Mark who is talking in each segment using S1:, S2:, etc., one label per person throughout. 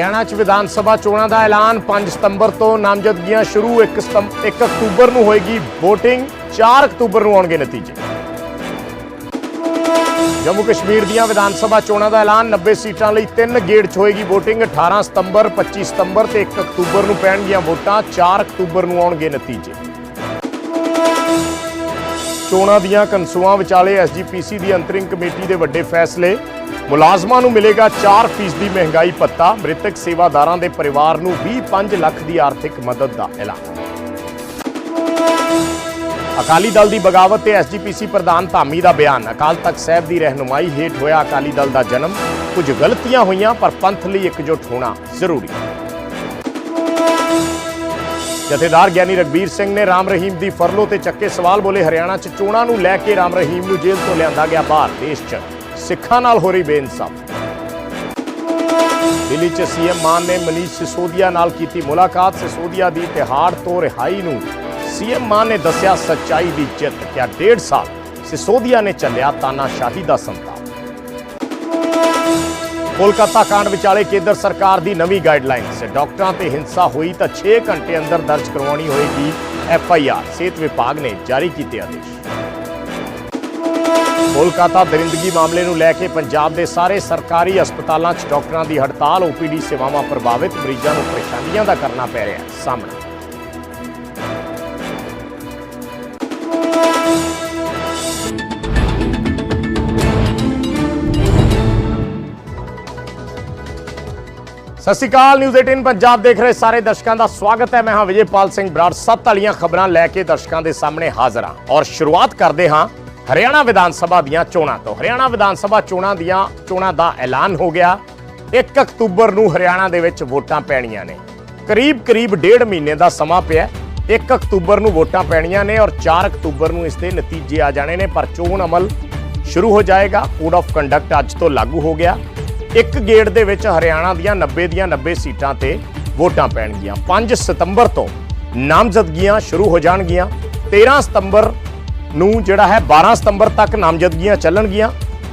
S1: ਹਰਿਆਣਾ 'ਚ ਵਿਧਾਨ ਸਭਾ ਚੋਣਾਂ ਦਾ ਐਲਾਨ 5 ਸਤੰਬਰ ਤੋਂ ਨਾਮਜ਼ਦਗੀਆਂ ਸ਼ੁਰੂ 1 ਸਤੰਬ 1 ਅਕਤੂਬਰ ਨੂੰ ਹੋਏਗੀ VOTING 4 ਅਕਤੂਬਰ ਨੂੰ ਆਉਣਗੇ ਨਤੀਜੇ। ਜੰਮੂ ਕਸ਼ਮੀਰ ਦੀਆਂ ਵਿਧਾਨ ਸਭਾ ਚੋਣਾਂ ਦਾ ਐਲਾਨ 90 ਸੀਟਾਂ ਲਈ ਤਿੰਨ ਗੇੜ 'ਚ ਹੋਏਗੀ VOTING 18 ਸਤੰਬਰ 25 ਸਤੰਬਰ ਤੇ 1 ਅਕਤੂਬਰ ਨੂੰ ਪੈਣਗੀਆਂ ਵੋਟਾਂ 4 ਅਕਤੂਬਰ ਨੂੰ ਆਉਣਗੇ ਨਤੀਜੇ। ਚੋਣਾਂ ਦੀਆਂ ਕਨਸੂਆਂ ਵਿਚਾਲੇ ਐਸਜੀਪੀਸੀ ਦੀ ਅੰਤਰਿੰਗ ਕਮੇਟੀ ਦੇ ਵੱਡੇ ਫੈਸਲੇ। ਮੁਲਾਜ਼ਮਾਂ ਨੂੰ ਮਿਲੇਗਾ 4% ਮਹਿੰਗਾਈ ਭੱਤਾ। ਮ੍ਰਿਤਕ ਸੇਵਾਦਾਰਾਂ ਦੇ ਪਰਿਵਾਰ ਨੂੰ 25 ਲੱਖ ਦੀ ਆਰਥਿਕ ਮਦਦ ਦਾ ਐਲਾਨ। ਅਕਾਲੀ ਦਲ ਦੀ ਬਗਾਵਤ ਤੇ ਐਸਜੀਪੀਸੀ ਪ੍ਰਧਾਨ ਧਾਮੀ ਦਾ ਬਿਆਨ। ਅਕਾਲ ਤਖਤ ਸਾਹਿਬ ਦੀ ਰਹਿਨੁਮਾਈ ਹੇਠ ਹੋਇਆ ਅਕਾਲੀ ਦਲ ਦਾ ਜਨਮ। ਕੁਝ ਗਲਤੀਆਂ ਹੋਈਆਂ, ਪਰ ਪੰਥ ਲਈ ਇਕਜੁੱਟ ਹੋਣਾ ਜ਼ਰੂਰੀ। ਜਥੇਦਾਰ ਗਿਆਨੀ ਰਗਬੀਰ ਸਿੰਘ ਨੇ ਰਾਮ ਰਹੀਮ ਦੀ ਫਰਲੋ ਤੇ ਚੱਕੇ ਸਵਾਲ ਬੋਲੇ ਹਰਿਆਣਾ 'ਚ। ਚੋਣਾਂ ਨੂੰ ਲੈ ਕੇ ਰਾਮ ਰਹੀਮ ਨੂੰ ਜੇਲ੍ਹ ਤੋਂ ਲਿਆਂਦਾ ਗਿਆ ਬਾਹਰ ਦੇਸ਼ 'ਚ ਸਿੱਖਾਂ ਨਾਲ ਹੋ ਰਹੀ ਬੇਇਨਸਾਫ। ਦਿੱਲੀ 'ਚ ਸੀਐਮ ਮਾਨ ਨੇ ਮਨੀਸ਼ ਸਿਸੋਦੀਆ ਨਾਲ ਕੀਤੀ ਮੁਲਾਕਾਤ। ਸਿਸੋਦੀਆ ਦੀ ਤਿਹਾੜ ਤੋਂ ਰਿਹਾਈ ਨੂੰ ਸੀਐਮ ਮਾਨ ਨੇ ਦੱਸਿਆ ਸੱਚਾਈ ਦੀ ਜਿੱਤ। ਕਿਆ ਡੇਢ ਸਾਲ ਸਿਸੋਦੀਆ ਨੇ ਚੱਲਿਆ ਤਾਨਾਸ਼ਾਹੀ ਦਾ ਸੰਤਾਪ। ਕੋਲਕਾਤਾ ਕਾਂਡ ਵਿਚਾਲੇ ਕੇਂਦਰ ਸਰਕਾਰ ਦੀ ਨਵੀਂ ਗਾਈਡਲਾਈਨਸ ਡਾਕਟਰਾਂ ਤੇ ਹਿੰਸਾ ਹੋਈ ਤਾਂ 6 ਘੰਟੇ ਅੰਦਰ ਦਰਜ ਕਰਵਾਉਣੀ ਹੋਏਗੀ ਐਫ ਆਈ ਆਰ। ਸਿਹਤ ਵਿਭਾਗ ਨੇ ਜਾਰੀ ਕੀਤੇ ਆਦੇਸ਼। ਕੋਲਕਾਤਾ ਦਰਿੰਦਗੀ ਮਾਮਲੇ ਨੂੰ ਲੈ ਕੇ ਪੰਜਾਬ ਦੇ ਸਾਰੇ ਸਰਕਾਰੀ ਹਸਪਤਾਲਾਂ 'ਚ ਡਾਕਟਰਾਂ ਦੀ ਹੜਤਾਲ। ਓਪੀਡੀ ਸੇਵਾਵਾਂ ਪ੍ਰਭਾਵਿਤ। ਮਰੀਜ਼ਾਂ ਨੂੰ ਪਰੇਸ਼ਾਨੀਆਂ ਦਾ ਕਰਨਾ ਪੈ ਰਿਹਾ ਸਾਹਮਣਾ। ਸਤਿ ਸ਼੍ਰੀ ਅਕਾਲ ਨਿਊਜ਼ 18 ਪੰਜਾਬ ਦੇਖ ਰਹੇ ਸਾਰੇ ਦਰਸ਼ਕਾਂ ਦਾ ਸਵਾਗਤ ਹੈ। ਮੈਂ ਹਾਂ ਵਿਜੇਪਾਲ ਸਿੰਘ ਬਰਾੜ। ਸੱਤ ਵਾਲੀਆਂ ਖਬਰਾਂ ਲੈ ਕੇ ਦਰਸ਼ਕਾਂ ਦੇ ਸਾਹਮਣੇ ਹਾਜ਼ਰ ਹਾਂ ਔਰ ਸ਼ੁਰੂਆਤ ਕਰਦੇ ਹਾਂ ਹਰਿਆਣਾ ਵਿਧਾਨ ਸਭਾ ਦੀਆਂ ਚੋਣਾਂ ਤੋਂ। ਹਰਿਆਣਾ ਵਿਧਾਨ ਸਭਾ ਚੋਣਾਂ ਦੀਆਂ ਚੋਣਾਂ ਦਾ ਐਲਾਨ ਹੋ ਗਿਆ। 1 ਅਕਤੂਬਰ ਨੂੰ ਹਰਿਆਣਾ ਦੇ ਵਿੱਚ ਵੋਟਾਂ ਪੈਣੀਆਂ ਨੇ। ਕਰੀਬ ਕਰੀਬ ਡੇਢ ਮਹੀਨੇ ਦਾ ਸਮਾਂ ਪਿਆ 1 ਅਕਤੂਬਰ ਨੂੰ ਵੋਟਾਂ ਪੈਣੀਆਂ ਨੇ ਔਰ 4 ਅਕਤੂਬਰ ਨੂੰ ਇਸ ਦੇ ਨਤੀਜੇ ਆ ਜਾਣੇ ਨੇ। ਪਰ ਚੋਣ ਅਮਲ ਸ਼ੁਰੂ ਹੋ ਜਾਏਗਾ। ਕੋਡ ਆਫ ਕੰਡਕਟ ਅੱਜ ਤੋਂ ਲਾਗੂ ਹੋ ਗਿਆ। ਇੱਕ ਗੇੜ ਦੇ ਵਿੱਚ ਹਰਿਆਣਾ ਦੀਆਂ 90 ਦੀਆਂ 90 ਸੀਟਾਂ ਤੇ ਵੋਟਾਂ ਪੈਣਗੀਆਂ। 5 ਸਤੰਬਰ ਤੋਂ ਨਾਮਜ਼ਦਗੀਆਂ ਸ਼ੁਰੂ ਹੋ ਜਾਣਗੀਆਂ। 13 ਸਤੰਬਰ ਨੂੰ ਜਿਹੜਾ ਹੈ 12 ਸਤੰਬਰ ਤੱਕ ਨਾਮਜ਼ਦਗੀਆਂ ਚੱਲਣਗੀਆਂ।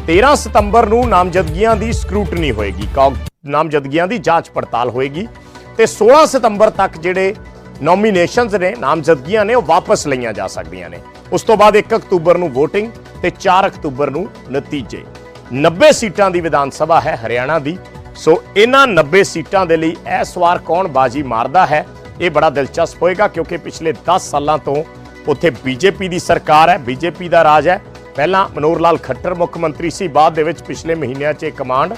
S1: 13 ਸਤੰਬਰ ਨੂੰ ਨਾਮਜ਼ਦਗੀਆਂ ਦੀ ਸਕਰੂਟਨੀ ਹੋਏਗੀ। ਕੌ- ਨਾਮਜ਼ਦਗੀਆਂ ਦੀ ਜਾਂਚ ਪੜਤਾਲ ਹੋਏਗੀ। ਤੇ 16 ਸਤੰਬਰ ਤੱਕ ਜਿਹੜੇ ਨੋਮੀਨੇਸ਼ਨਸ ਨੇ, ਨਾਮਜ਼ਦਗੀਆਂ ਨੇ, ਉਹ ਵਾਪਸ ਲਈਆਂ ਜਾ ਸਕਦੀਆਂ ਨੇ। ਉਸ ਤੋਂ ਬਾਅਦ 1 ਅਕਤੂਬਰ ਨੂੰ VOTING ਤੇ 4 ਅਕਤੂਬਰ ਨੂੰ ਨਤੀਜੇ। 90 ਸੀਟਾਂ ਦੀ ਵਿਧਾਨ ਸਭਾ ਹੈ ਹਰਿਆਣਾ ਦੀ। ਸੋ ਇਹਨਾਂ 90 ਸੀਟਾਂ ਦੇ ਲਈ ਇਸ ਵਾਰ ਕੌਣ ਬਾਜੀ ਮਾਰਦਾ ਹੈ, ਇਹ ਬੜਾ ਦਿਲਚਸਪ ਹੋਏਗਾ ਕਿਉਂਕਿ ਪਿਛਲੇ 10 ਸਾਲਾਂ ਤੋਂ ਉੱਥੇ ਬੀਜੇਪੀ ਦੀ ਸਰਕਾਰ ਹੈ, ਬੀਜੇਪੀ ਦਾ ਰਾਜ ਹੈ। ਪਹਿਲਾਂ ਮਨੋਹਰ ਲਾਲ ਖੱਟਰ ਮੁੱਖ ਮੰਤਰੀ ਸੀ, ਬਾਅਦ ਦੇ ਵਿੱਚ ਪਿਛਲੇ ਮਹੀਨਿਆਂ 'ਚ ਇਹ ਕਮਾਂਡ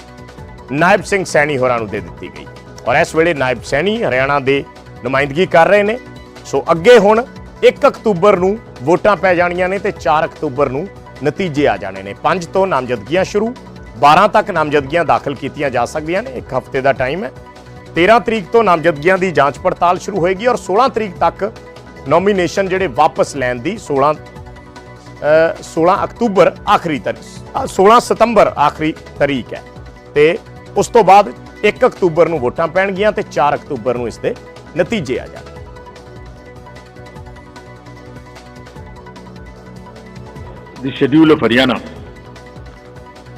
S1: ਨਾਇਬ ਸਿੰਘ ਸੈਣੀ ਹੋਰਾਂ ਨੂੰ ਦੇ ਦਿੱਤੀ ਗਈ। ਔਰ ਇਸ ਵੇਲੇ ਨਾਇਬ ਸੈਣੀ ਹਰਿਆਣਾ ਦੇ ਨੁਮਾਇੰਦਗੀ ਕਰ ਰਹੇ ਨੇ। ਸੋ ਅੱਗੇ ਹੁਣ 1 ਅਕਤੂਬਰ ਨੂੰ ਵੋਟਾਂ ਪੈ ਜਾਣੀਆਂ ਨੇ ਤੇ 4 ਅਕਤੂਬਰ ਨੂੰ ਨਤੀਜੇ ਆ ਜਾਣੇ ਨੇ। 5 ਤੋਂ ਨਾਮਜ਼ਦਗੀਆਂ ਸ਼ੁਰੂ 12 ਤੱਕ ਨਾਮਜ਼ਦਗੀਆਂ ਦਾਖਲ ਕੀਤੀਆਂ ਜਾ ਸਕਦੀਆਂ ਨੇ। ਇੱਕ ਹਫ਼ਤੇ ਦਾ ਟਾਈਮ ਹੈ। 13 ਤਰੀਕ ਤੋਂ ਨਾਮਜ਼ਦਗੀਆਂ ਦੀ ਜਾਂਚ ਪੜਤਾਲ ਸ਼ੁਰੂ ਹੋਏਗੀ ਔਰ 16 ਤਰੀਕ ਤੱਕ ਨੋਮੀਨੇਸ਼ਨ ਜਿਹੜੇ ਵਾਪਸ ਲੈਣ ਦੀ 16 ਅ, 16 ਅਕਤੂਬਰ ਆਖਰੀ ਤਾਰੀਖ ਅ, 16 ਸਤੰਬਰ ਆਖਰੀ ਤਰੀਕ ਹੈ। ਤੇ ਉਸ ਤੋਂ ਬਾਅਦ 1 ਅਕਤੂਬਰ ਨੂੰ ਵੋਟਾਂ ਪੈਣਗੀਆਂ ਤੇ 4 ਅਕਤੂਬਰ ਨੂੰ ਇਸ ਦੇ ਨਤੀਜੇ ਆ ਜਾਣਗੇ।
S2: The schedule of Haryana.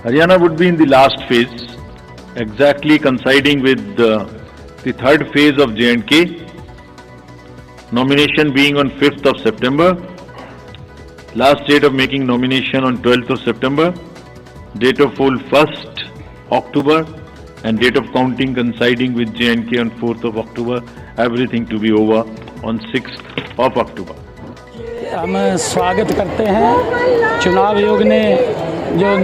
S2: Haryana would be in the last phase, exactly coinciding with uh, the third phase of J&K. Nomination being on 5th of September. Last date of making nomination on 12th of September. Date of poll 1st October and date of counting coinciding with J&K on 4th of October. Everything to be over on 6th of October.
S3: हम स्वागत करते हैं। चुनाव आयोग ने जो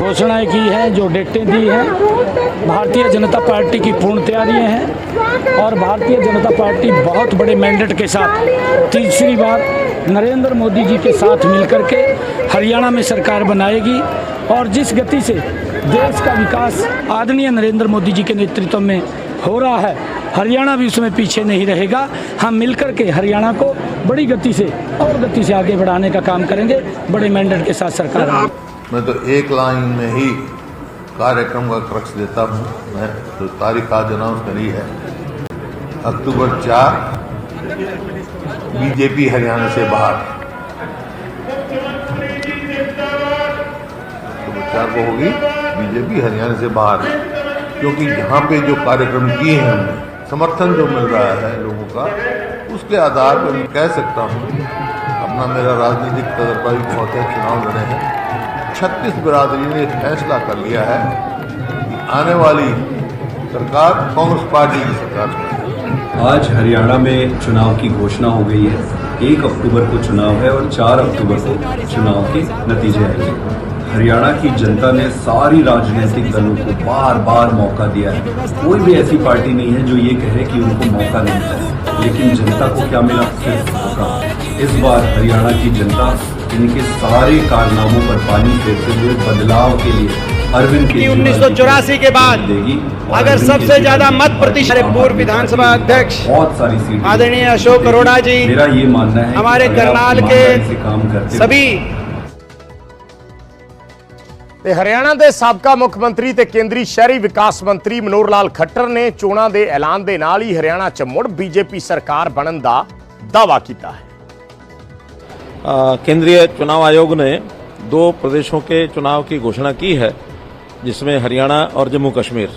S3: घोषणाएँ की हैं, जो डेटें दी हैं, भारतीय जनता पार्टी की पूर्ण तैयारियाँ हैं और भारतीय जनता पार्टी बहुत बड़े मैंडेट के साथ, तीसरी बार नरेंद्र मोदी जी के साथ मिलकर के हरियाणा में सरकार बनाएगी और जिस गति से देश का विकास आदरणीय नरेंद्र मोदी जी के नेतृत्व में हो रहा है, हरियाणा भी उसमें पीछे नहीं रहेगा। हम मिलकर के हरियाणा को बड़ी गति से और गति से आगे बढ़ाने का काम करेंगे। बड़े मैंडेट के साथ सरकार
S4: मैं तो एक लाइन में ही कार्यक्रम का क्रक्स देता हूँ। मैं जो तारीख आज अनाउंस करी है। अक्टूबर चार बीजेपी हरियाणा से बाहर। अक्टूबर चार को होगी बीजेपी हरियाणा से बाहर। क्योंकि यहाँ पे जो कार्यक्रम किए हैं हमने समर्थन जो मिल रहा है लोगों का, उसके आधार पर मैं कह सकता हूँ, अपना मेरा राजनीतिक तजर्बा भी बहुत है, चुनाव लड़े हैं। छत्तीस बिरादरी ने फैसला कर लिया है कि आने वाली सरकार कांग्रेस पार्टी की सरकार
S5: आज हरियाणा में चुनाव की घोषणा हो गई है। एक अक्टूबर को चुनाव है और चार अक्टूबर को चुनाव के नतीजे आएँगे हरियाणा की जनता ने सारी राजनीतिक दलों को बार बार मौका दिया है। कोई भी ऐसी पार्टी नहीं है जो ये कहे कि उनको मौका नहीं मिला लेकिन जनता को क्या मिला? सिर्फ़ मौका। इस बार हरियाणा की जनता इनके सारे कारनामों पर पानी फेरते हुए बदलाव के लिए अरविंद
S6: कि
S5: केजरीवाल जी को
S6: 1984 के बाद
S5: देगी
S6: अगर सबसे ज़्यादा मत प्रतिशत पूर्व विधानसभा अध्यक्ष
S5: बहुत सारी सीट
S6: आदरणीय अशोक अरोड़ा जी
S5: मेरा ये मानना है
S6: हमारे करनाल के
S5: काम करते
S6: सभी
S1: ਤੇ ਹਰਿਆਣਾ ਦੇ ਸਾਬਕਾ ਮੁੱਖ ਮੰਤਰੀ ਤੇ ਕੇਂਦਰੀ ਸ਼ਹਿਰੀ ਵਿਕਾਸ ਮੰਤਰੀ ਮਨੋਹਰ ਲਾਲ ਖੱਟਰ ਨੇ ਚੋਣਾਂ ਦੇ ਐਲਾਨ ਦੇ ਨਾਲ ਹੀ ਹਰਿਆਣਾ 'ਚ ਮੁੜ ਬੀਜੇਪੀ ਸਰਕਾਰ ਬਣਨ ਦਾ ਦਾਅਵਾ ਕੀਤਾ ਹੈ
S7: आ, केंद्रीय चुनाव आयोग ने दो प्रदेशों के चुनाव की घोषणा की है जिसमें हरियाणा और जम्मू कश्मीर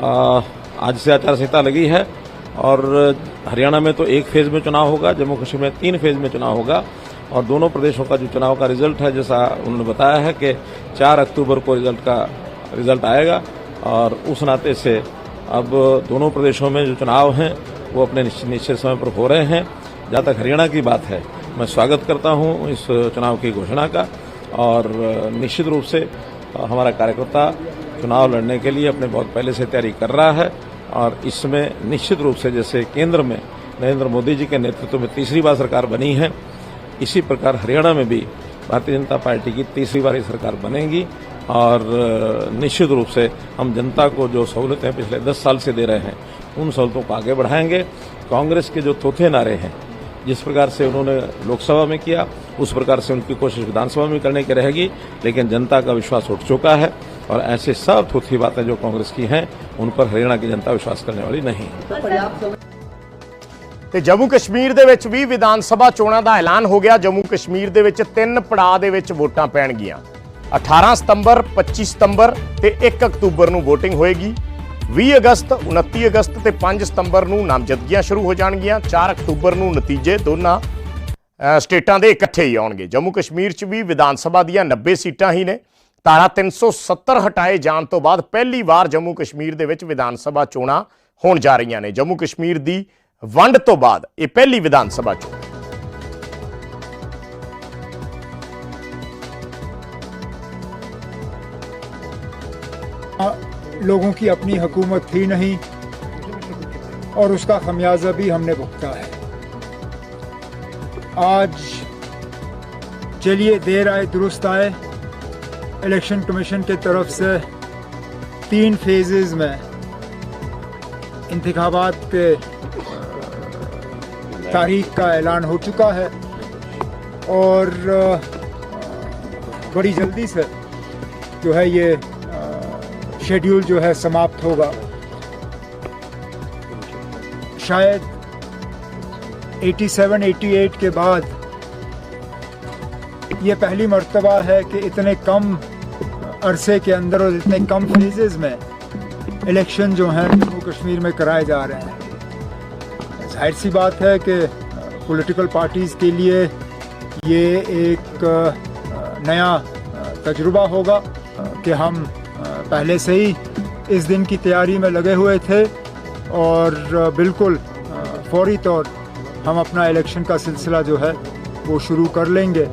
S7: आ, आज से आचार संहिता लगी है और हरियाणा में तो एक फेज में चुनाव होगा जम्मू कश्मीर में तीन फेज में चुनाव होगा और दोनों प्रदेशों का जो चुनाव का रिज़ल्ट है, जैसा उन्होंने बताया है कि चार अक्टूबर को रिज़ल्ट का, रिज़ल्ट आएगा और उस नाते से अब दोनों प्रदेशों में जो चुनाव हैं, वो अपने निश्चित समय पर हो रहे हैं। जहाँ तक हरियाणा की बात है, मैं स्वागत करता हूँ इस चुनाव की घोषणा का और निश्चित रूप से हमारा कार्यकर्ता चुनाव लड़ने के लिए अपने बहुत पहले से तैयारी कर रहा है और इसमें निश्चित रूप से जैसे केंद्र में नरेंद्र मोदी जी के नेतृत्व में तीसरी बार सरकार बनी है इसी प्रकार हरियाणा में भी भारतीय जनता पार्टी की तीसरी बार सरकार बनेगी और निश्चित रूप से हम जनता को जो सहूलतें पिछले दस साल से दे रहे हैं, उन सहूलतों को आगे बढ़ाएँगे। कांग्रेस के जो थोथे नारे हैं, जिस प्रकार से उन्होंने लोकसभा में किया, उस प्रकार से उनकी कोशिश विधानसभा में करने की रहेगी, लेकिन जनता का विश्वास उठ चुका है और ऐसे सब थोथी बातें जो कांग्रेस की हैं, उन पर हरियाणा की जनता विश्वास करने वाली नहीं है।
S1: ਤੇ ਜੰਮੂ ਕਸ਼ਮੀਰ ਦੇ ਵਿੱਚ ਵੀ ਵਿਧਾਨ ਸਭਾ ਚੋਣਾਂ ਦਾ ਐਲਾਨ ਹੋ ਗਿਆ। ਜੰਮੂ ਕਸ਼ਮੀਰ ਦੇ ਵਿੱਚ ਤਿੰਨ ਪੜਾਅ ਦੇ ਵਿੱਚ ਵੋਟਾਂ ਪੈਣਗੀਆਂ। 18 ਸਤੰਬਰ 25 ਸਤੰਬਰ ਤੇ 1 ਅਕਤੂਬਰ ਨੂੰ VOTING ਹੋਏਗੀ। 20 ਅਗਸਤ 29 ਅਗਸਤ ਤੇ 5 ਸਤੰਬਰ ਨੂੰ ਨਾਮਜ਼ਦਗੀਆਂ ਸ਼ੁਰੂ ਹੋ ਜਾਣਗੀਆਂ। 4 ਅਕਤੂਬਰ ਨੂੰ ਨਤੀਜੇ ਦੋਨਾਂ ਸਟੇਟਾਂ ਦੇ ਇਕੱਠੇ ਹੀ ਆਉਣਗੇ। ਜੰਮੂ ਕਸ਼ਮੀਰ 'ਚ ਵੀ ਵਿਧਾਨ ਸਭਾ ਦੀਆਂ 90 ਸੀਟਾਂ ਹੀ ਨੇ। ਧਾਰਾ 370 ਹਟਾਏ ਜਾਣ ਤੋਂ ਬਾਅਦ ਪਹਿਲੀ ਵਾਰ ਜੰਮੂ ਕਸ਼ਮੀਰ ਦੇ ਵਿੱਚ ਵਿਧਾਨ ਸਭਾ ਚੋਣਾਂ ਹੋਣ ਜਾ ਰਹੀਆਂ ਨੇ। ਜੰਮੂ ਕਸ਼ਮੀਰ ਦੀ ਵੰਡ ਤੋਂ ਬਾਅਦ ਇਹ ਪਹਿਲੀ ਵਿਧਾਨ ਸਭਾ ਚੋਣ
S8: लोगों की अपनी हुकूमत थी नहीं और उसका खमियाजा भी हमने भुगता है आज चलिए देर आए दुरुस्त आए इलेक्शन कमीशन के तरफ से तीन फेजेस में इंतखाबात के तारीख का ऐलान हो चुका है। और बड़ी जल्दी से जो है ये शेड्यूल जो है समाप्त होगा। शायद 87 88 के बाद ये पहली मर्तबा है कि इतने कम अरसे के अंदर और इतने कम फेजेस में इलेक्शन जो हैं जम्मू कश्मीर में कराए जा रहे हैं। ज़ाहिर सी बात है कि पॉलिटिकल पार्टीज़ के लिए ये एक नया तजुर्बा होगा कि हम पहले से ही इस दिन की तैयारी में लगे हुए थे और बिल्कुल फौरी तौर हम अपना इलेक्शन का सिलसिला जो है वो शुरू कर लेंगे।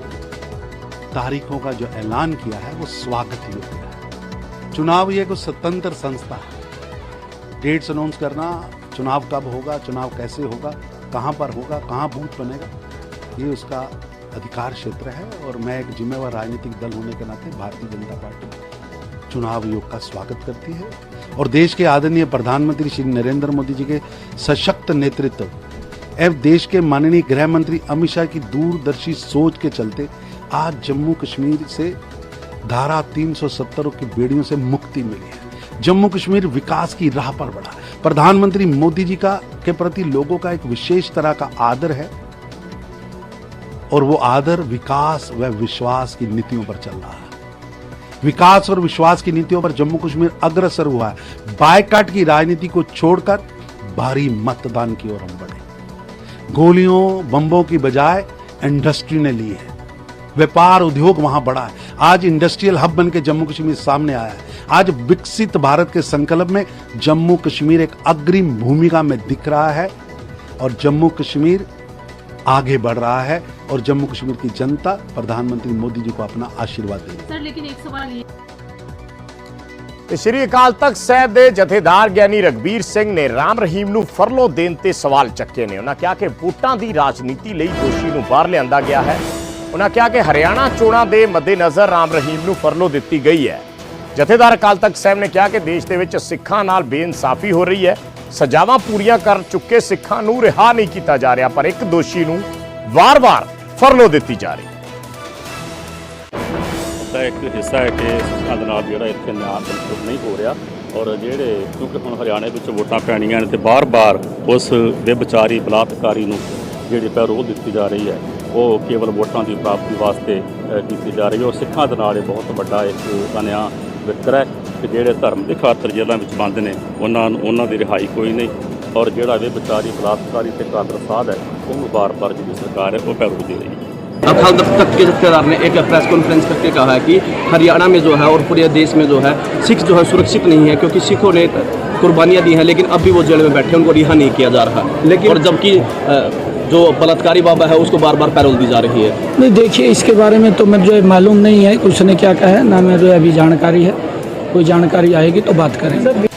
S9: तारीखों का जो ऐलान किया है वो स्वागत योग्य है। चुनाव ये कोई स्वतंत्र संस्था है। डेट्स अनाउंस करना चुनाव कब होगा, चुनाव कैसे होगा, कहाँ पर होगा, कहाँ बूथ बनेगा, ये उसका अधिकार क्षेत्र है और मैं एक जिम्मेवार राजनीतिक दल होने के नाते भारतीय जनता पार्टी चुनाव आयोग का स्वागत करती है। और देश के आदरणीय प्रधानमंत्री श्री नरेंद्र मोदी जी के सशक्त नेतृत्व एवं देश के माननीय गृह मंत्री अमित शाह की दूरदर्शी सोच के चलते आज जम्मू कश्मीर से धारा 370 की बेड़ियों से मुक्ति मिली है। जम्मू कश्मीर विकास की राह पर बढ़ा प्रधानमंत्री मोदी जी का, के प्रति लोगों का एक विशेष तरह का आदर है और वो आदर विकास व विश्वास की नीतियों पर चल रहा है। विकास और विश्वास की नीतियों पर जम्मू कश्मीर अग्रसर हुआ है। बायकाट की राजनीति को छोड़कर भारी मतदान की ओर हम बढ़े। गोलियों, बम्बों की बजाय इंडस्ट्री ने ली है। व्यापार उद्योग वहाँ बढ़ा है। आज इंडस्ट्रियल हब बन के जम्मू कश्मीर सामने आया है। आज विकसित भारत के संकल्प में जम्मू कश्मीर एक अग्रिम भूमिका में दिख रहा है और जम्मू कश्मीर आगे बढ़ रहा है और जम्मू कश्मीर की जनता प्रधानमंत्री मोदी जी को अपना आशीर्वाद दे रही है
S10: सर लेकिन एक सवाल ये
S1: ਤੇ ਸ਼੍ਰੀ ਅਕਾਲ ਤਖਤ ਸਾਹਿਬ ਦੇ ਜਥੇਦਾਰ ਗਿਆਨੀ ਰਗਬੀਰ ਸਿੰਘ ਨੇ ਰਾਮ ਰਹੀਮ ਨੂੰ ਫਰਲੋ ਦੇਣ ਤੇ ਸਵਾਲ ਚੱਕੇ ਨੇ ਉਹਨਾਂ ਕਿਹਾ ਕਿ ਵੋਟਾਂ ਦੀ ਰਾਜਨੀਤੀ ਲਈ ਦੋਸ਼ੀ ਨੂੰ ਬਾਹਰ ਲਿਆਂਦਾ ਗਿਆ ਹੈ ਉਹਨਾਂ ਕਿਹਾ ਕਿ ਹਰਿਆਣਾ ਚੋਣਾਂ ਦੇ ਮੱਦੇਨਜ਼ਰ ਰਾਮ ਰਹੀਮ ਨੂੰ ਫਰਲੋ ਦਿੱਤੀ ਗਈ ਹੈ ਜਥੇਦਾਰ ਅਕਾਲ ਤਖਤ ਸਾਹਿਬ ਨੇ ਕਿਹਾ ਕਿ ਦੇਸ਼ ਦੇ ਵਿੱਚ ਸਿੱਖਾਂ ਨਾਲ ਬੇਇਨਸਾਫੀ ਹੋ ਰਹੀ ਹੈ। ਸਜ਼ਾਵਾਂ ਪੂਰੀਆਂ ਕਰ ਚੁੱਕੇ ਸਿੱਖਾਂ ਨੂੰ ਰਿਹਾ ਨਹੀਂ ਕੀਤਾ ਜਾ ਰਿਹਾ, ਪਰ ਇੱਕ ਦੋਸ਼ੀ ਨੂੰ ਵਾਰ-ਵਾਰ ਫਰਲੋ ਦਿੱਤੀ ਜਾ ਰਹੀ।
S11: ਦਾ ਇੱਕ ਹਿੱਸਾ ਹੈ ਕਿ ਸਿੱਖਾਂ ਦੇ ਨਾਲ ਜਿਹੜਾ ਇੱਥੇ ਨਿਆਂ ਬਿਲਕੁਲ ਨਹੀਂ ਹੋ ਰਿਹਾ ਔਰ ਜਿਹੜੇ ਕਿਉਂਕਿ ਹੁਣ ਹਰਿਆਣੇ ਵਿੱਚ ਵੋਟਾਂ ਪੈਣੀਆਂ ਨੇ ਤੇ ਬਾਰ-ਬਾਰ ਉਸ ਦੇ ਵਿਚਾਰੀ ਬਲਾਤਕਾਰੀ ਨੂੰ ਜਿਹੜੀ ਪੈਰੋਲ ਦਿੱਤੀ ਜਾ ਰਹੀ ਹੈ, ਉਹ ਕੇਵਲ ਵੋਟਾਂ ਦੀ ਪ੍ਰਾਪਤੀ ਵਾਸਤੇ ਕੀਤੀ ਜਾ ਰਹੀ ਹੈ ਔਰ ਸਿੱਖਾਂ ਦੇ ਨਾਲ ਇਹ ਬਹੁਤ ਵੱਡਾ ਇੱਕ ਅਨਿਆਂ ਵਿਤਕਰਾ ਹੈ ਕਿ ਜਿਹੜੇ ਧਰਮ ਦੇ ਖਾਤਰ ਜੇਲ੍ਹਾਂ ਵਿੱਚ ਬੰਦ ਨੇ ਉਹਨਾਂ ਨੂੰ ਉਹਨਾਂ ਦੀ ਰਿਹਾਈ ਕੋਈ ਨਹੀਂ ਔਰ ਜਿਹੜਾ ਵਿਭਚਾਰੀ ਬਲਾਤਕਾਰੀ ਤੇ ਕਾਦਰ ਸਾਧ ਹੈ ਉਹਨੂੰ ਬਾਰ-ਬਾਰ ਜਿਹੜੀ ਸਰਕਾਰ ਹੈ ਉਹ ਪੈਰੋਲ ਦੇ ਰਹੀ ਹੈ
S6: अकाल तख्त के जत्थेदार ने एक प्रेस कॉन्फ्रेंस करके कहा है कि हरियाणा में जो है और पूरे देश में जो है सिख जो है सुरक्षित नहीं है क्योंकि सिखों ने कुर्बानियां दी हैं लेकिन अब भी वो जेल में बैठे हैं उनको रिहा नहीं किया जा रहा लेकिन और जबकि अ, जो बलात्कारी बाबा है उसको बार बार पैरोल दी जा रही है
S12: नहीं देखिए इसके बारे में तो मुझे मालूम नहीं है कि उसने क्या कहा है ना मुझे अभी जानकारी है कोई जानकारी आएगी तो बात करेंगे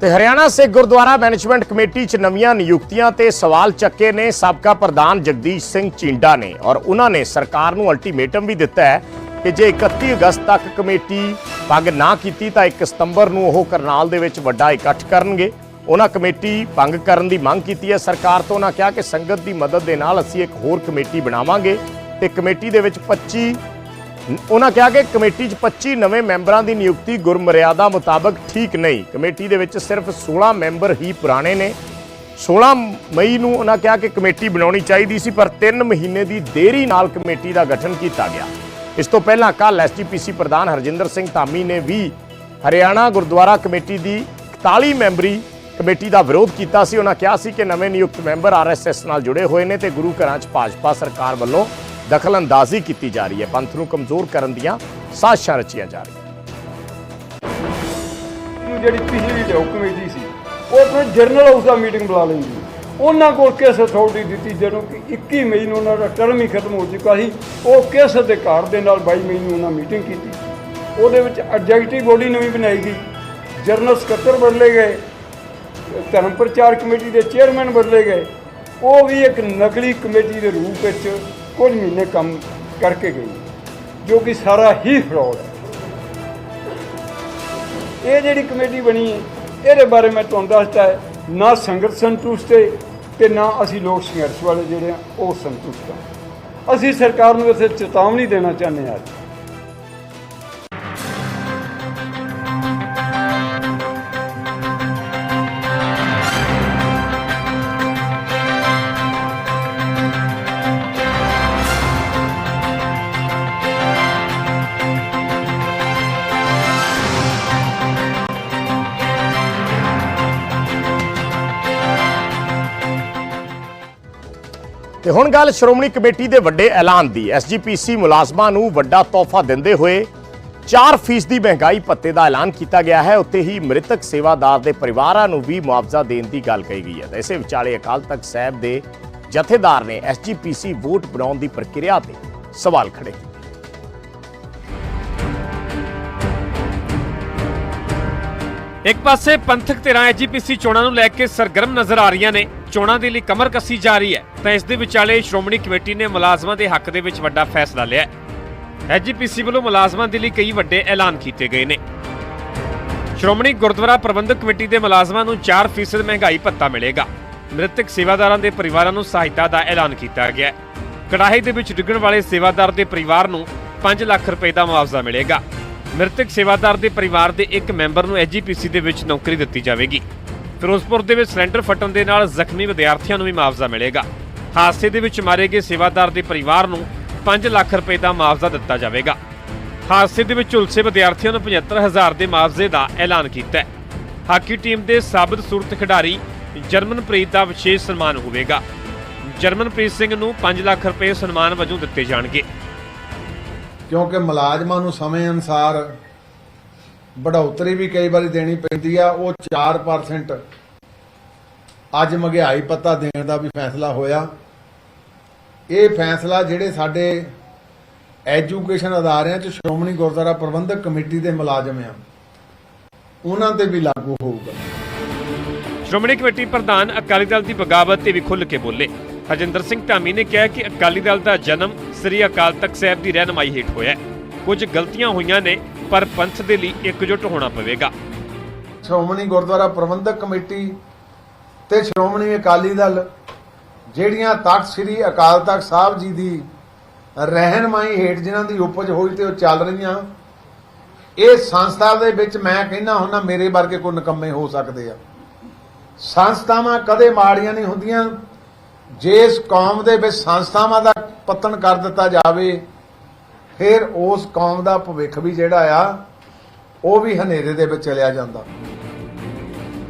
S1: ਤੇ ਹਰਿਆਣਾ ਸਿੱਖ ਗੁਰਦੁਆਰਾ ਮੈਨੇਜਮੈਂਟ ਕਮੇਟੀ 'ਚ ਨਵੀਆਂ ਨਿਯੁਕਤੀਆਂ ਤੇ ਸਵਾਲ ਚੱਕੇ ਨੇ ਸਾਬਕਾ ਪ੍ਰਧਾਨ ਜਗਦੀਸ਼ ਸਿੰਘ ਚਿੰਡਾ ਨੇ ਔਰ ਉਹਨਾਂ ਨੇ ਸਰਕਾਰ ਨੂੰ ਅਲਟੀਮੇਟਮ ਵੀ ਦਿੱਤਾ ਹੈ ਕਿ ਜੇ 31 ਅਗਸਤ ਤੱਕ ਕਮੇਟੀ ਭੰਗ ਨਾ ਕੀਤੀ ਤਾਂ 1 ਸਤੰਬਰ ਨੂੰ ਉਹ ਕਰਨਾਲ ਦੇ ਵਿੱਚ ਵੱਡਾ ਇਕੱਠ ਕਰਨਗੇ ਉਹਨਾਂ ਕਮੇਟੀ ਭੰਗ ਕਰਨ ਦੀ ਮੰਗ ਕੀਤੀ ਹੈ। ਸਰਕਾਰ ਤੋਂ ਉਹਨਾਂ ਕਿਹਾ ਕਿ ਸੰਗਤ ਦੀ ਮਦਦ ਦੇ ਨਾਲ ਅਸੀਂ ਇੱਕ ਹੋਰ ਕਮੇਟੀ ਬਣਾਵਾਂਗੇ ਤੇ ਕਮੇਟੀ ਦੇ ਵਿੱਚ 25 ਉਹਨਾਂ ਕਿਹਾ ਕਿ ਕਮੇਟੀ 'ਚ 25 ਨਵੇਂ ਮੈਂਬਰਾਂ ਦੀ ਨਿਯੁਕਤੀ ਗੁਰਮਰਿਆਦਾ ਮੁਤਾਬਕ ਠੀਕ ਨਹੀਂ। ਕਮੇਟੀ ਦੇ ਵਿੱਚ ਸਿਰਫ 16 ਮੈਂਬਰ ਹੀ ਪੁਰਾਣੇ ਨੇ। 16 ਮਈ ਨੂੰ ਉਹਨਾਂ ਕਿਹਾ ਕਿ ਕਮੇਟੀ ਬਣਾਉਣੀ ਚਾਹੀਦੀ ਸੀ, ਪਰ 3 ਮਹੀਨੇ ਦੀ ਦੇਰੀ ਨਾਲ ਕਮੇਟੀ ਦਾ ਗਠਨ ਕੀਤਾ ਗਿਆ। ਇਸ ਤੋਂ ਪਹਿਲਾਂ ਕੱਲ ਐਸਜੀਪੀਸੀ ਪ੍ਰਧਾਨ ਹਰਜਿੰਦਰ ਸਿੰਘ ਧਾਮੀ ਨੇ ਵੀ ਹਰਿਆਣਾ ਗੁਰਦੁਆਰਾ ਕਮੇਟੀ ਦੀ 41 ਮੈਂਬਰੀ ਕਮੇਟੀ ਦਾ ਵਿਰੋਧ ਕੀਤਾ ਸੀ, ਉਹਨਾਂ ਕਿਹਾ ਸੀ ਕਿ ਨਵੇਂ ਨਿਯੁਕਤ ਮੈਂਬਰ ਆਰਐਸਐਸ ਨਾਲ ਜੁੜੇ ਹੋਏ ਨੇ ਤੇ ਗੁਰੂ ਘਰਾਂ 'ਚ ਭਾਜਪਾ ਸਰਕਾਰ ਵੱਲੋਂ ਦਖਲਅੰਦਾਜ਼ੀ ਕੀਤੀ ਜਾ ਰਹੀ ਹੈ। ਪੰਥ ਨੂੰ ਕਮਜ਼ੋਰ ਕਰਨ ਦੀਆਂ ਸਾਜ਼ਿਸ਼ਾਂ ਰਚੀਆਂ ਜਾ ਰਹੀਆਂ
S13: ਜਿਹੜੀ ਪਿਛਲੀ ਜੋ ਕਮੇਟੀ ਸੀ, ਉਹ ਆਪਣੇ ਜਰਨਲ ਹਾਊਸ ਦਾ ਮੀਟਿੰਗ ਬੁਲਾ ਲੈਂਦੀ ਉਹਨਾਂ ਕੋਲ ਕਿਸ ਅਥਾਰਟੀ ਦਿੱਤੀ, ਜਦੋਂ ਕਿ 21 ਮਈ ਨੂੰ ਉਹਨਾਂ ਦਾ ਟਰਮ ਹੀ ਖਤਮ ਹੋ ਚੁੱਕਾ ਸੀ, ਉਹ ਕਿਸ ਅਧਿਕਾਰ ਦੇ ਨਾਲ 22 ਮਈ ਨੂੰ ਉਹਨਾਂ ਮੀਟਿੰਗ ਕੀਤੀ। ਉਹਦੇ ਵਿੱਚ ਐਗਜ਼ੈਕਟਿਵ ਬੋਡੀ ਨਵੀਂ ਬਣਾਈ ਗਈ। ਜਰਨਲ ਸਕੱਤਰ ਬਦਲੇ ਗਏ। ਧਰਮ ਪ੍ਰਚਾਰ ਕਮੇਟੀ ਦੇ ਚੇਅਰਮੈਨ ਬਦਲੇ ਗਏ। ਉਹ ਵੀ ਇੱਕ ਨਕਲੀ ਕਮੇਟੀ ਦੇ ਰੂਪ ਵਿੱਚ ਕੁਝ ਮਹੀਨੇ ਕੰਮ ਕਰਕੇ ਗਈ, ਜੋ ਕਿ ਸਾਰਾ ਹੀ ਫਰਾਡ ਹੈ। ਇਹ ਜਿਹੜੀ ਕਮੇਟੀ ਬਣੀ ਹੈ, ਇਹਦੇ ਬਾਰੇ ਮੈਂ ਤੁਹਾਨੂੰ ਦੱਸਦਾ ਹੈ, ਨਾ ਸੰਗਤ ਸੰਤੁਸ਼ਟ ਹੈ ਤੇ ਨਾ ਅਸੀਂ ਲੋਕ ਸੰਘਰਸ਼ ਵਾਲੇ ਜਿਹੜੇ ਆ ਉਹ ਸੰਤੁਸ਼ਟ ਹਾਂ। ਅਸੀਂ ਸਰਕਾਰ ਨੂੰ ਇਸੇ ਚੇਤਾਵਨੀ ਦੇਣਾ ਚਾਹੁੰਦੇ ਹਾਂ
S1: ਹੁਣ ਗੱਲ ਸ਼੍ਰੋਮਣੀ ਕਮੇਟੀ ਦੇ ਵੱਡੇ ਐਲਾਨ ਦੀ। ਐਸਜੀਪੀਸੀ ਮੁਲਾਜ਼ਮਾਂ ਨੂੰ ਵੱਡਾ ਤੋਹਫਾ ਦਿੰਦੇ ਹੋਏ 4% ਮਹਿੰਗਾਈ ਭੱਤੇ ਦਾ ਐਲਾਨ ਕੀਤਾ ਗਿਆ ਹੈ। ਉੱਤੇ ਹੀ ਮ੍ਰਿਤਕ ਸੇਵਾਦਾਰ ਦੇ ਪਰਿਵਾਰਾਂ ਨੂੰ ਵੀ ਮੁਆਵਜ਼ਾ ਦੇਣ ਦੀ ਗੱਲ ਕਹੀ ਗਈ ਹੈ। ਤਾਂ ਇਸੇ ਵਿਚਾਲੇ ਅਕਾਲ ਤਖਤ ਸਾਹਿਬ ਦੇ ਜਥੇਦਾਰ ਨੇ ਐਸਜੀਪੀਸੀ ਵੋਟ ਬਣਾਉਣ ਦੀ ਪ੍ਰਕਿਰਿਆ ਤੇ ਸਵਾਲ ਖੜੇ ਕੀਤੇ।
S14: ਇੱਕ ਪਾਸੇ ਪੰਥਕ ਧਿਰਾਂ ਐਜੀਪੀਸੀ ਚੋਣਾਂ ਨੂੰ ਲੈ ਕੇ ਸਰਗਰਮ ਨਜ਼ਰ ਆ ਰਹੀਆਂ ਨੇ। ਚੋਣਾਂ ਦੇ ਲਈ ਕਮਰ ਕੱਸੀ ਜਾ ਰਹੀ ਹੈ, ਤਾਂ ਇਸ ਦੇ ਵਿਚਾਲੇ ਸ਼੍ਰੋਮਣੀ ਕਮੇਟੀ ਨੇ ਮੁਲਾਜ਼ਮਾਂ ਦੇ ਹੱਕ ਦੇ ਵਿੱਚ ਵੱਡਾ ਫੈਸਲਾ ਲਿਆ ਹੈ। ਐਜੀਪੀਸੀ ਵੱਲੋਂ ਮੁਲਾਜ਼ਮਾਂ ਦੇ ਲਈ ਕਈ ਵੱਡੇ ਐਲਾਨ ਕੀਤੇ ਗਏ ਨੇ। ਸ਼੍ਰੋਮਣੀ ਗੁਰਦੁਆਰਾ ਪ੍ਰਬੰਧਕ ਕਮੇਟੀ ਦੇ ਮੁਲਾਜ਼ਮਾਂ ਨੂੰ 4% ਮਹਿੰਗਾਈ ਭੱਤਾ ਮਿਲੇਗਾ। ਮ੍ਰਿਤਕ ਸੇਵਾਦਾਰਾਂ ਦੇ ਪਰਿਵਾਰਾਂ ਨੂੰ ਸਹਾਇਤਾ ਦਾ ਐਲਾਨ ਕੀਤਾ ਗਿਆ ਹੈ। ਕੜਾਹੀ ਦੇ ਵਿੱਚ ਡਿੱਗਣ ਵਾਲੇ ਸੇਵਾਦਾਰ ਦੇ ਪਰਿਵਾਰ ਨੂੰ 5 ਲੱਖ ਰੁਪਏ ਦਾ ਮੁਆਵਜ਼ਾ ਮਿਲੇਗਾ। ਮ੍ਰਿਤਕ ਸੇਵਾਦਾਰ ਦੇ ਪਰਿਵਾਰ ਦੇ ਇੱਕ ਮੈਂਬਰ ਨੂੰ ਐਜੀਪੀਸੀ ਦੇ ਵਿੱਚ ਨੌਕਰੀ ਦਿੱਤੀ ਜਾਵੇਗੀ। ਫਿਰੋਜ਼ਪੁਰ ਦੇ ਵਿੱਚ ਸਿਲੰਡਰ ਫਟਣ ਦੇ ਨਾਲ ਜ਼ਖਮੀ ਵਿਦਿਆਰਥੀਆਂ ਨੂੰ ਵੀ ਮੁਆਵਜ਼ਾ ਮਿਲੇਗਾ। ਹਾਦਸੇ ਦੇ ਵਿੱਚ ਮਾਰੇ ਗਏ ਸੇਵਾਦਾਰ ਦੇ ਪਰਿਵਾਰ ਨੂੰ 5 ਲੱਖ ਰੁਪਏ ਦਾ ਮੁਆਵਜ਼ਾ ਦਿੱਤਾ ਜਾਵੇਗਾ। ਹਾਦਸੇ ਦੇ ਵਿੱਚ ਝੁਲਸੇ ਵਿਦਿਆਰਥੀਆਂ ਨੂੰ 75000 ਦੇ ਮੁਆਵਜ਼ੇ ਦਾ ਐਲਾਨ ਕੀਤਾ ਹੈ। ਹਾਕੀ ਟੀਮ ਦੇ ਸਾਬਤ ਸੂਰਤ ਖਿਡਾਰੀ ਜਰਮਨਪ੍ਰੀਤ ਦਾ ਵਿਸ਼ੇਸ਼ ਸਨਮਾਨ ਹੋਵੇਗਾ। ਜਰਮਨਪ੍ਰੀਤ ਸਿੰਘ ਨੂੰ 5 ਲੱਖ ਰੁਪਏ ਸਨਮਾਨ ਵਜੋਂ ਦਿੱਤੇ ਜਾਣਗੇ।
S15: ਕਿਉਂਕਿ ਮੁਲਾਜ਼ਮਾਂ ਨੂੰ ਸਮੇਂ ਅਨੁਸਾਰ ਬੜਾਉਤਰੀ ਵੀ ਕਈ ਵਾਰੀ ਦੇਣੀ ਪੈਂਦੀ ਆ, ਉਹ 4% ਅੱਜ ਮਹਿੰਗਾਈ ਪੱਤਾ ਦੇਣ ਦਾ ਵੀ ਫੈਸਲਾ ਹੋਇਆ। ਇਹ ਫੈਸਲਾ ਜਿਹੜੇ ਸਾਡੇ ਐਜੂਕੇਸ਼ਨ ਅਦਾਰਿਆਂ 'ਚ ਸ਼੍ਰੋਮਣੀ ਗੁਰਦੁਆਰਾ ਪ੍ਰਬੰਧਕ ਕਮੇਟੀ ਦੇ ਮੁਲਾਜ਼ਮ ਆ, ਉਹਨਾਂ ਤੇ ਵੀ ਲਾਗੂ ਹੋਊਗਾ।
S14: ਸ਼੍ਰੋਮਣੀ ਕਮੇਟੀ ਪ੍ਰਧਾਨ ਅਕਾਲੀ ਦਲ ਦੀ ਬਗਾਵਤ ਤੇ ਵੀ ਖੁੱਲ੍ਹ ਕੇ ਬੋਲੇ। ਹਰਜਿੰਦਰ ਸਿੰਘ ਧਾਮੀ ਨੇ ਕਿਹਾ ਕਿ ਅਕਾਲੀ ਦਲ ਦਾ ਜਨਮ ਸ੍ਰੀ ਅਕਾਲ ਤਖਤ ਸਾਹਿਬ ਦੀ ਰਹਿਨਮਾਈ ਹੇਠ ਹੋਇਆ ਹੈ। ਕੁਝ ਗਲਤੀਆਂ ਹੋਈਆਂ ਨੇ ਪਰ ਪੰਥ ਦੇ ਲਈ ਇਕਜੁੱਟ ਹੋਣਾ ਪਵੇਗਾ।
S15: ਸ਼੍ਰੋਮਣੀ ਗੁਰਦੁਆਰਾ ਪ੍ਰਬੰਧਕ ਕਮੇਟੀ ਤੇ ਸ਼੍ਰੋਮਣੀ ਅਕਾਲੀ ਦਲ, ਜਿਹੜੀਆਂ ਤਖਤ ਸ੍ਰੀ ਅਕਾਲ ਤਖਤ ਸਾਹਿਬ ਜੀ ਦੀ ਰਹਿਨਮਾਈ ਹੇਠ ਜਿਨ੍ਹਾਂ ਦੀ ਉਪਜ ਹੋਈ ਤੇ ਉਹ ਚੱਲ ਰਹੀਆਂ, ਇਹ ਸੰਸਥਾ ਦੇ ਵਿੱਚ ਮੈਂ ਕਹਿੰਦਾ ਹੁੰਦਾ ਮੇਰੇ ਵਰਗੇ ਕੋਈ ਨਕੰਮੇ ਹੋ ਸਕਦੇ ਆ। ਸੰਸਥਾਵਾਂ ਕਦੇ ਮਾੜੀਆਂ ਨਹੀਂ ਹੁੰਦੀਆਂ। ਜੇ ਇਸ ਕੌਮ ਦੇ ਵਿੱਚ ਸੰਸਥਾਵਾਂ ਦਾ ਪਤਨ ਕਰ ਦਿੱਤਾ ਜਾਵੇ ਫਿਰ ਉਸ ਕੌਮ ਦਾ ਭਵਿੱਖ ਵੀ ਜਿਹੜਾ ਆ ਉਹ ਵੀ ਹਨੇਰੇ ਦੇ ਵਿੱਚ ਚਲਿਆ ਜਾਂਦਾ।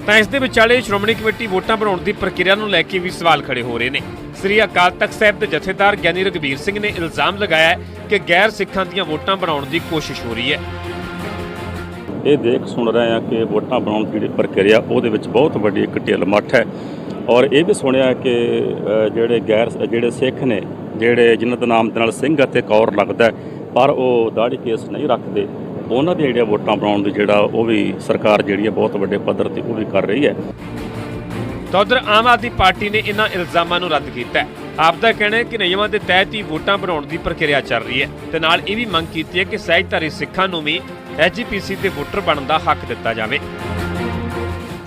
S14: ਤਾਂ ਇਸ ਦੇ ਵਿਚਾਲੇ ਸ਼੍ਰੋਮਣੀ ਕਮੇਟੀ ਵੋਟਾਂ ਬਣਾਉਣ ਦੀ ਪ੍ਰਕਿਰਿਆ ਨੂੰ ਲੈ ਕੇ ਵੀ ਸਵਾਲ ਖੜੇ ਹੋ ਰਹੇ ਨੇ। ਸ੍ਰੀ ਅਕਾਲ ਤਖਤ ਸਾਹਿਬ ਦੇ ਜਥੇਦਾਰ ਗਿਆਨੀ ਰਗਵੀਰ ਸਿੰਘ ਨੇ ਇਲਜ਼ਾਮ ਲਗਾਇਆ ਕਿ ਗੈਰ ਸਿੱਖਾਂ ਦੀਆਂ ਵੋਟਾਂ ਬਣਾਉਣ ਦੀ ਕੋਸ਼ਿਸ਼ ਹੋ ਰਹੀ ਹੈ।
S11: ਇਹ ਦੇਖ ਸੁਣ ਰਹੇ ਆ ਕਿ ਵੋਟਾਂ ਬਣਾਉਣ ਦੀ ਜਿਹੜੀ ਪ੍ਰਕਿਰਿਆ ਉਹਦੇ ਵਿੱਚ ਬਹੁਤ ਵੱਡੀ ਇੱਕ ਢਿੱਲ ਮੱਠ ਹੈ। ਔਰ ਇਹ ਵੀ ਸੁਣਿਆ ਕਿ ਜਿਹੜੇ ਗੈਰ ਜਿਹੜੇ ਸਿੱਖ ਨੇ ਜਿਹੜੇ ਜਿਨ੍ਹਾਂ ਦਾ ਨਾਮ ਦੇ ਨਾਲ ਸਿੰਘ ਅਤੇ ਕੌਰ ਲੱਗਦਾ ਹੈ, ਪਰ ਉਹ ਦਾੜੀ ਕੇਸ ਨਹੀਂ ਰੱਖਦੇ। ਉਹਨਾਂ ਦੀਆਂ ਜਿਹੜੀਆਂ ਵੋਟਾਂ ਬਣਾਉਣ ਦੀ ਜਿਹੜਾ ਉਹ ਵੀ ਸਰਕਾਰ ਜਿਹੜੀ ਹੈ ਬਹੁਤ ਵੱਡੇ ਪੱਧਰ ਤੇ ਉਹ ਵੀ ਕਰ ਰਹੀ ਹੈ।
S14: ਤਾਂ ਉਧਰ ਆਮ ਆਦਮੀ ਪਾਰਟੀ ਨੇ ਇਹਨਾਂ ਇਲਜ਼ਾਮਾਂ ਨੂੰ ਰੱਦ ਕੀਤਾ ਹੈ। ਆਪ ਦਾ ਕਹਿਣਾ ਹੈ ਕਿ ਨਿਯਮਾਂ ਦੇ ਤਹਿਤ ਹੀ ਵੋਟਾਂ ਬਣਾਉਣ ਦੀ ਪ੍ਰਕਿਰਿਆ ਚੱਲ ਰਹੀ ਹੈ ਤੇ ਨਾਲ ਇਹ ਵੀ ਮੰਗ ਕੀਤੀ ਹੈ ਕਿ ਸਹਿਜਧਾਰੀ ਸਿੱਖਾਂ ਨੂੰ ਵੀ ਐਜੀਪੀਸੀ ਦੇ ਵੋਟਰ ਬਣਨ ਦਾ ਹੱਕ ਦਿੱਤਾ ਜਾਵੇ।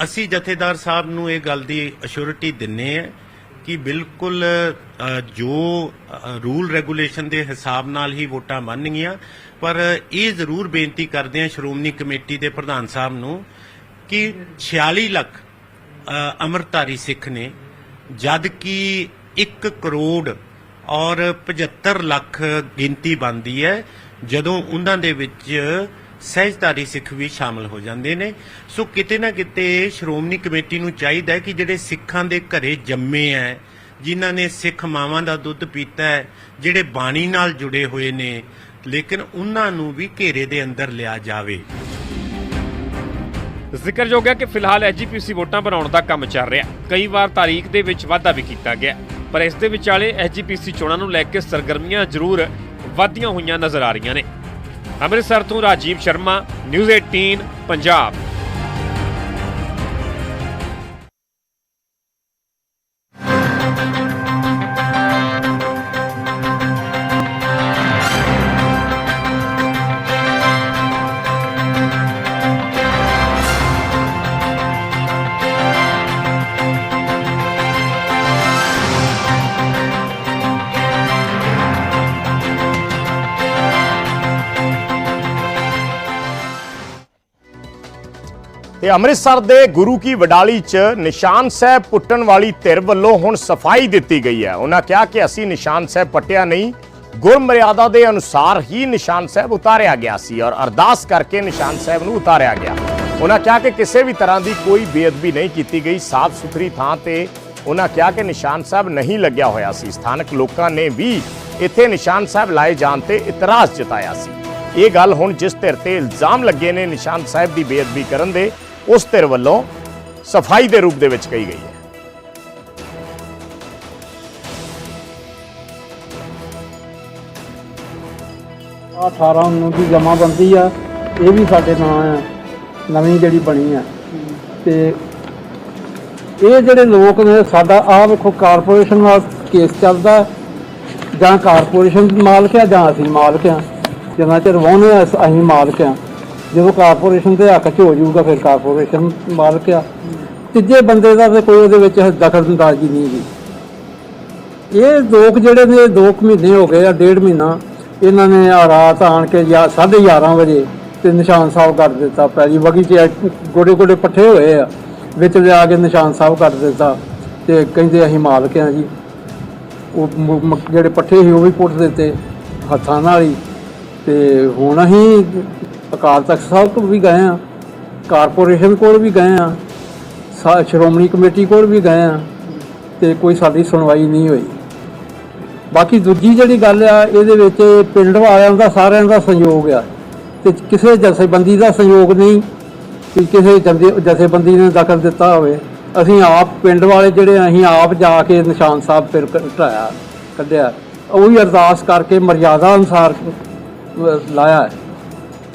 S16: ਅਸੀਂ ਜਥੇਦਾਰ ਸਾਹਿਬ ਨੂੰ ਇਹ ਗੱਲ ਦੀ ਅਸ਼ੋਰਿਟੀ ਦਿੰਨੇ ਆ ਕਿ ਬਿਲਕੁਲ ਜੋ ਰੂਲ ਰੈਗੂਲੇਸ਼ਨ ਦੇ ਹਿਸਾਬ ਨਾਲ ਹੀ ਵੋਟਾਂ ਬਣਨਗੀਆਂ ਪਰ ਇਹ ਜ਼ਰੂਰ ਬੇਨਤੀ ਕਰਦੇ ਹਾਂ ਸ਼੍ਰੋਮਣੀ ਕਮੇਟੀ ਦੇ ਪ੍ਰਧਾਨ ਸਾਹਿਬ ਨੂੰ ਕਿ 46 ਲੱਖ ਅ, ਅੰਮ੍ਰਿਤਧਾਰੀ ਸਿੱਖ ਨੇ ਜਦ ਕਿ 1 ਕਰੋੜ ਔਰ 75 ਲੱਖ ਗਿਣਤੀ ਬਣਦੀ ਹੈ ਜਦੋਂ ਉਹਨਾਂ ਦੇ ਵਿੱਚ ਸਹਿਜਧਾਰੀ ਸਿੱਖ ਵੀ ਸ਼ਾਮਲ ਹੋ ਜਾਂਦੇ ਨੇ। ਸੋ ਕਿਤੇ ਨਾ ਕਿਤੇ ਸ਼੍ਰੋਮਣੀ ਕਮੇਟੀ ਨੂੰ ਚਾਹੀਦਾ ਹੈ ਕਿ ਜਿਹੜੇ ਸਿੱਖਾਂ ਦੇ ਘਰੇ ਜੰਮੇ ਐ, ਜਿਨ੍ਹਾਂ ਨੇ ਸਿੱਖ ਮਾਵਾਂ ਦਾ ਦੁੱਧ ਪੀਤਾ ਹੈ ਜਿਹੜੇ ਬਾਣੀ ਨਾਲ ਜੁੜੇ ਹੋਏ ਨੇ, ਲੇਕਿਨ ਉਹਨਾਂ ਨੂੰ ਵੀ ਘੇਰੇ ਦੇ ਅੰਦਰ ਲਿਆ ਜਾਵੇ।
S14: ਜ਼ਿਕਰਯੋਗ ਹੈ ਕਿ ਫਿਲਹਾਲ ਐਜੀਪੀਸੀ ਵੋਟਾਂ ਬਣਾਉਣ ਦਾ ਕੰਮ ਚੱਲ ਰਿਹਾ। ਕਈ ਵਾਰ ਤਾਰੀਖ ਦੇ ਵਿੱਚ ਵਾਧਾ ਵੀ ਕੀਤਾ ਗਿਆ। ਪਰ ਇਸ ਦੇ ਵਿਚਾਲੇ ਐਜੀਪੀਸੀ ਚੋਣਾਂ ਨੂੰ ਲੈ ਕੇ ਸਰਗਰਮੀਆਂ ਜ਼ਰੂਰ ਵਧਦੀਆਂ ਹੋਈਆਂ ਨਜ਼ਰ ਆ ਰਹੀਆਂ ਨੇ। ਅੰਮ੍ਰਿਤਸਰ ਤੋਂ ਰਾਜੀਵ ਸ਼ਰਮਾ ਨਿਊਜ਼ 18 ਪੰਜਾਬ।
S1: ਅੰਮ੍ਰਿਤਸਰ ਦੇ ਗੁਰੂ ਕੀ ਵਡਾਲੀ 'ਚ ਨਿਸ਼ਾਨ ਸਾਹਿਬ ਪੁੱਟਣ ਵਾਲੀ ਧਿਰ ਵੱਲੋਂ ਹੁਣ ਸਫ਼ਾਈ ਦਿੱਤੀ ਗਈ ਹੈ। ਉਹਨਾਂ ਕਿਹਾ ਕਿ ਅਸੀਂ ਨਿਸ਼ਾਨ ਸਾਹਿਬ ਪੱਟਿਆ ਨਹੀਂ, ਗੁਰਮਰਿਆਦਾ ਦੇ ਅਨੁਸਾਰ ਹੀ ਨਿਸ਼ਾਨ ਸਾਹਿਬ ਉਤਾਰਿਆ ਗਿਆ ਸੀ ਔਰ ਅਰਦਾਸ ਕਰਕੇ ਨਿਸ਼ਾਨ ਸਾਹਿਬ ਨੂੰ ਉਤਾਰਿਆ ਗਿਆ। ਉਹਨਾਂ ਕਿਹਾ ਕਿ ਕਿਸੇ ਵੀ ਤਰ੍ਹਾਂ ਦੀ ਕੋਈ ਬੇਅਦਬੀ ਨਹੀਂ ਕੀਤੀ ਗਈ ਸਾਫ਼ ਸੁਥਰੀ ਥਾਂ ਤੇ ਉਹਨਾਂ ਕਿਹਾ ਕਿ ਨਿਸ਼ਾਨ ਸਾਹਿਬ ਨਹੀਂ ਲੱਗਿਆ ਹੋਇਆ ਸੀ। ਸਥਾਨਕ ਲੋਕਾਂ ਨੇ ਵੀ ਇੱਥੇ ਨਿਸ਼ਾਨ ਸਾਹਿਬ ਲਾਏ ਜਾਣ ਤੇ ਇਤਰਾਜ਼ ਜਤਾਇਆ ਸੀ। ਇਹ ਗੱਲ ਹੁਣ ਜਿਸ ਧਿਰ ਤੇ ਇਲਜ਼ਾਮ ਲੱਗੇ ਨੇ, ਨਿਸ਼ਾਨ ਸਾਹਿਬ ਦੀ ਬੇਅਦਬੀ ਕਰਨ ਦੇ ਉਸ ਧਿਰ ਵੱਲੋਂ ਸਫ਼ਾਈ ਦੇ ਰੂਪ ਦੇ ਵਿੱਚ ਕਹੀ ਗਈ ਹੈ।
S3: ਆ 18 ਨੂੰ ਦੀ ਜਮਾਬੰਦੀ ਆ, ਇਹ ਵੀ ਸਾਡੇ ਨਾਂ ਆ, ਨਵੀਂ ਜਿਹੜੀ ਬਣੀ ਆ। ਤੇ ਇਹ ਜਿਹੜੇ ਲੋਕ ਨੇ, ਸਾਡਾ ਆ ਵੇਖੋ ਕਾਰਪੋਰੇਸ਼ਨ ਨਾਲ ਕੇਸ ਚੱਲਦਾ, ਜਾਂ ਕਾਰਪੋਰੇਸ਼ਨ ਮਾਲਕ ਆ, ਜਾਂ ਅਸੀਂ ਮਾਲਕ ਆ, ਜਿੰਨਾ ਚਿਰ ਵਾਹੁੰਦੇ ਆ, ਅਸੀਂ ਮਾਲਕ ਆ। ਜਦੋਂ ਕਾਰਪੋਰੇਸ਼ਨ ਦੇ ਹੱਕ 'ਚ ਹੋ ਜਾਊਗਾ ਫਿਰ ਕਾਰਪੋਰੇਸ਼ਨ ਮਾਲਕ ਆ। ਤੀਜੇ ਬੰਦੇ ਦਾ ਤੇ ਕੋਈ ਉਹਦੇ ਵਿੱਚ ਦਖਲਅੰਦਾਜ਼ੀ ਨਹੀਂ ਗੀ ਇਹ ਲੋਕ ਜਿਹੜੇ ਨੇ 2 ਮਹੀਨੇ ਹੋ ਗਏ ਆ, ਡੇਢ ਮਹੀਨਾ। ਇਹਨਾਂ ਨੇ ਆ ਰਾਤ ਆਣ ਕੇ ਜਾਂ 11:30 ਵਜੇ ਤੇ ਨਿਸ਼ਾਨ ਸਾਹਿਬ ਕਰ ਦਿੱਤਾ ਪੈਰੀ ਵਗੀ ਚ ਗੋਡੇ ਗੋਡੇ ਪੱਠੇ ਹੋਏ ਆ। ਵਿੱਚ ਲਿਆ ਕੇ ਨਿਸ਼ਾਨ ਸਾਹਿਬ ਕਰ ਦਿੱਤਾ ਤੇ ਕਹਿੰਦੇ ਅਸੀਂ ਮਾਲਕ ਆ ਜੀ। ਉਹ ਜਿਹੜੇ ਪੱਠੇ ਸੀ ਉਹ ਵੀ ਪੁੱਟ ਦਿੱਤੇ ਹੱਥਾਂ ਨਾਲ ਹੀ। ਤੇ ਹੁਣ ਅਸੀਂ ਅਕਾਲ ਤਖਤ ਸਾਹਿਬ ਕੋਲ ਵੀ ਗਏ ਆ ਕਾਰਪੋਰੇਸ਼ਨ ਕੋਲ ਵੀ ਗਏ ਆ ਸਾ- ਸ਼੍ਰੋਮਣੀ ਕਮੇਟੀ ਕੋਲ ਵੀ ਗਏ ਆ ਤੇ ਕੋਈ ਸਾਡੀ ਸੁਣਵਾਈ ਨਹੀਂ ਹੋਈ। ਬਾਕੀ ਦੂਜੀ ਜਿਹੜੀ ਗੱਲ ਆ, ਇਹਦੇ ਵਿੱਚ ਪਿੰਡ ਵਾਲਿਆਂ ਦਾ ਸਾਰਿਆਂ ਦਾ ਸਹਿਯੋਗ ਆ ਤੇ ਕਿਸੇ ਜਥੇਬੰਦੀ ਦਾ ਸਹਿਯੋਗ ਨਹੀਂ ਕਿ ਕਿਸੇ ਜਥੇਬੰਦੀ ਨੇ ਦਖਲ ਦਿੱਤਾ ਹੋਵੇ। ਅਸੀਂ ਆਪ ਪਿੰਡ ਵਾਲੇ ਜਿਹੜੇ ਅਸੀਂ ਆਪ ਜਾ ਕੇ ਨਿਸ਼ਾਨ ਸਾਹਿਬ ਫਿਰ ਢਾਇਆ, ਕੱਢਿਆ। ਉਹ ਵੀ ਅਰਦਾਸ ਕਰਕੇ ਮਰਿਆਦਾ ਅਨੁਸਾਰ ਲਾਇਆ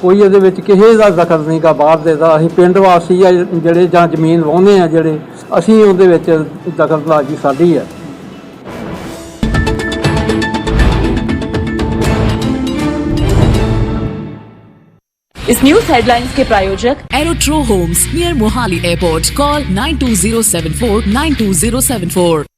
S3: ਕੋਈ ਇਹਦੇ ਵਿੱਚ ਕਿਸੇ ਦਾ ਦਖਲ ਨਹੀਂ ਗਾ ਬਾਹਰ ਦੇ ਦਾ। ਅਸੀਂ ਪਿੰਡ ਵਾਸੀ ਆ ਜਿਹੜੇ ਜਾਂ ਜ਼ਮੀਨ ਵਾਹੁੰਦੇ ਆ ਜਿਹੜੇ ਅਸੀਂ ਉਹਦੇ ਵਿੱਚ ਦਖਲਅੰਦਾਜ਼ੀ ਸਾਡੀ ਹੈ
S17: इस न्यूज हेडलाइंस के प्रायोजक aerotro homes near Mohali airport call 9207492074